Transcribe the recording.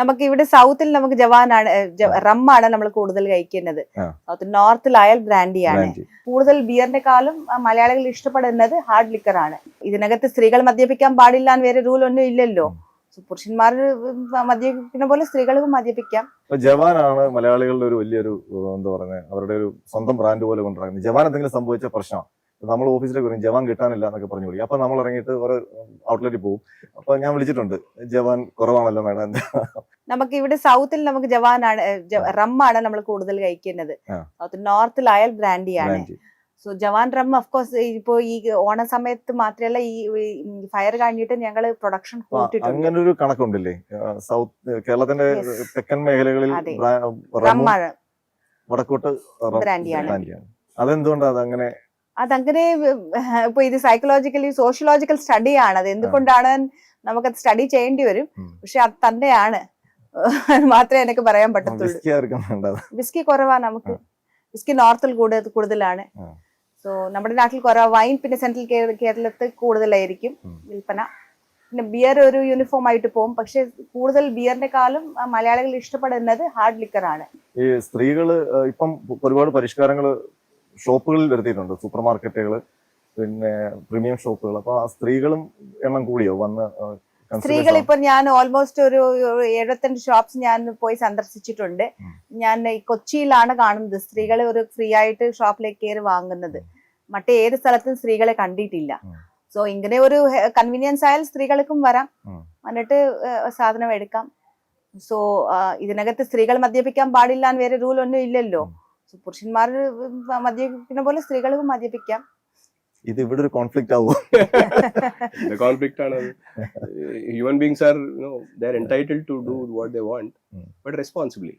നമുക്ക് ഇവിടെ സൗത്തിൽ നമുക്ക് ജവാനാണ് റമ്മാണ് നമ്മൾ കൂടുതൽ കഴിക്കുന്നത്. സൗത്ത് നോർത്തിലായാൽ ബ്രാൻഡിയാണ്. ബ്രാൻഡി. കൂടുതൽ ബിയറിനെക്കാളും കാലം മലയാളികൾ ഇഷ്ടപ്പെടുന്നത് ഹാർഡ് ലിക്കർ ആണ് ഇതിനകത്ത് സ്ത്രീകൾ മദ്യപിക്കാൻ പാടില്ല എന്ന് വേറെ റൂൾ ഒന്നും ഇല്ലല്ലോ. പുരുഷന്മാർ മദ്യപിക്കുന്ന പോലെ സ്ത്രീകൾക്ക് മദ്യപിക്കാം. ജവാനാണ് മലയാളികളുടെ ഒരു വലിയൊരു എന്താ പറയുക അവരുടെ ഒരു സ്വന്തം ബ്രാൻഡ് പോലെ കൊണ്ടുനടക്കുന്നത്. ജവാൻ എന്തെങ്കിലും സംഭവിച്ച പ്രശ്നമാണ് നമ്മൾ ഓഫീസിലേക്ക് വരും ജവാൻ കിട്ടാനില്ല എന്നൊക്കെ പറഞ്ഞു വിളി. അപ്പൊ നമ്മൾ ഇറങ്ങിയിട്ട് ഓരോ ഔട്ട്ലെറ്റിൽ പോകും. അപ്പൊ ഞാൻ വിളിച്ചിട്ടുണ്ട്. ജവാൻ കുറവാണല്ലോ മേഡം നമുക്ക് ഇവിടെ സൗത്തിൽ നമുക്ക് ജവാനാണ് റമ്മാണ് നമ്മൾ കൂടുതൽ കഴിക്കുന്നത്. നോർത്തിൽ സൗത്ത് നോർത്തിലായാൽ ബ്രാൻഡിയാണ്. So Jawan rum of course ഇപ്പോ ഈ ഓണ സമയത്ത് മാത്രമല്ല ഈ ഫയർ കഴിഞ്ഞിട്ട് ഞങ്ങൾ പ്രൊഡക്ഷൻ അങ്ങനെ ഒരു കണക്കുണ്ടല്ലേ? സൗത്ത് കേരളത്തിന്റെ. തെക്കൻ മേഖലകളിൽ റമ്മാണ്. വടക്കോട്ട്. ബ്രാൻഡിയാണ്. അതെന്തുകൊണ്ടാണ് അതങ്ങനെ അതങ്ങനെ ഇപ്പൊ ഇത് സൈക്കോളജിക്കലി സോഷ്യോളജിക്കൽ സ്റ്റഡിയാണ് അത് എന്തുകൊണ്ടാണ് അത് സ്റ്റഡി ചെയ്യേണ്ടി വരും. പക്ഷെ അത് തന്നെയാണ്. മാത്രമേ എനിക്ക് പറയാൻ പറ്റത്തുള്ളൂ. വിസ്കി കുറവാ നമുക്ക്. വിസ്കി നോർത്തിൽ കൂടുതൽ കൂടുതലാണ്. സോ നമ്മുടെ നാട്ടിൽ കുറവാ. വൈൻ പിന്നെ സെൻട്രൽ കേരളത്തിൽ കൂടുതലായിരിക്കും വിൽപ്പന. പിന്നെ ബിയർ ഒരു യൂണിഫോം ആയിട്ട് പോകും പക്ഷെ കൂടുതൽ ബിയറിനെക്കാളും കാലം മലയാളികൾ ഇഷ്ടപ്പെടുന്നത് ഹാർഡ് ലിക്കർ ആണ്. ഈ സ്ത്രീകൾ ഇപ്പം ഒരുപാട് പരിഷ്കാരങ്ങൾ ഷോപ്പുകളിൽ വരുത്തിയിട്ടുണ്ട് സൂപ്പർ മാർക്കറ്റുകൾ പിന്നെ പ്രീമിയം ഷോപ്പുകൾ. അപ്പൊ ആ സ്ത്രീകളും എണ്ണം കൂടിയോ വന്ന് സ്ത്രീകൾ ഇപ്പൊ ഞാൻ ഓൾമോസ്റ്റ് ഒരു എഴുപത്തിരണ്ട് ഷോപ്സ് ഞാൻ പോയി സന്ദർശിച്ചിട്ടുണ്ട്. ഞാൻ ഈ കൊച്ചിയിലാണ് കാണുന്നത്. സ്ത്രീകളെ ഒരു ഫ്രീ ആയിട്ട് ഷോപ്പിലേക്ക് കയറി വാങ്ങുന്നത്. മറ്റേ ഏത് സ്ഥലത്തും സ്ത്രീകളെ കണ്ടിട്ടില്ല. സോ ഇങ്ങനെ ഒരു കൺവീനിയൻസ് ആയാൽ സ്ത്രീകൾക്കും വരാം. എന്നിട്ട് സാധനം എടുക്കാം. സോ ഇതിനകത്ത് സ്ത്രീകൾ മദ്യപിക്കാൻ പാടില്ല എന്ന് വേറെ റൂൾ ഒന്നും ഇല്ലല്ലോ. പുരുഷന്മാർ മദ്യപിക്കുന്ന പോലെ സ്ത്രീകൾക്കും മദ്യപിക്കാം ഇത് ഇവിടെ ഒരു കോൺഫ്ലിക്റ്റ് ആവും all. Uh, human beings are you know they're entitled to do what they want Mm. but responsibly